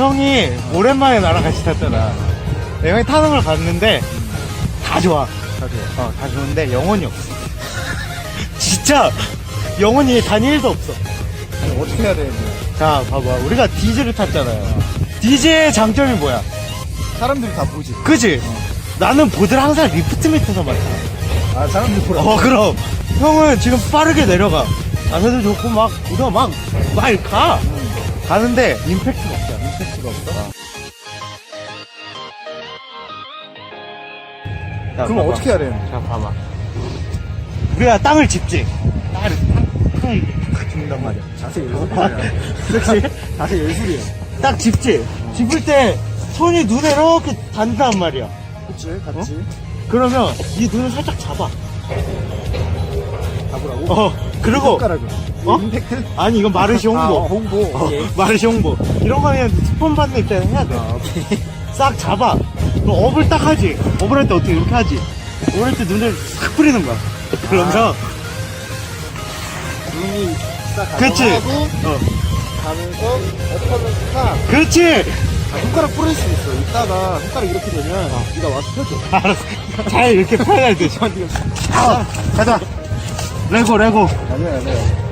형이 오랜만에 나랑 같이 탔잖아. 형이 타는 걸 봤는데 다 좋아. 다 좋아. 어, 다 좋은데 영혼이 없어. 진짜 영혼이 단 1도 없어. 아니, 어떻게 해야 되는데? 자, 봐봐. 우리가 디즈를 탔잖아요. 디즈의 장점이 뭐야? 사람들이 다 보지. 그지? 나는 보드를 항상 리프트 밑에서만 타. 아, 사람들이 보라. 어, 그럼. 형은 지금 빠르게 내려가. 자세도 좋고 막, 우리가 막, 막 가. 가는데 임팩트가 없잖아. 임팩트가 없어? 자, 그럼 봐봐. 어떻게 해야 되는데? 자, 봐봐. 우리가 땅을 짚지. 땅을, 땅, 땅을 탁 짚는단 말이야. 자세 예술이야. 그렇지? 자세 예술이야. 딱 짚지. 짚을 때 손이 눈에 이렇게 닿는단 말이야. 그치? 같이. 그러면 이 눈을 살짝 잡아. 잡으라고? 어, 그리고, 손가락을. 어? 임팩트? 아니, 이건 마르시 홍보. 아, 어, 홍보. 어, 오케이. 마르시 홍보. 이런 거 그냥 스폰 받을 때 해야 돼. 아. 싹 잡아. 그럼 업을 딱 하지. 업을 할 때 어떻게 이렇게 하지. 업을 할 때 눈을 싹 뿌리는 거야. 그러면서, 눈이 싹 그치. 가고 어, 가면서 엎어는 탁. 그렇지! 아, 손가락 뿌릴 수 있어. 이따가 손가락 이렇게 되면 네가 와서 펴줘. 알았어. 잘 이렇게 펴야 돼. 저한테 아, 가자. 레고, 레고. 아니야, 아니야.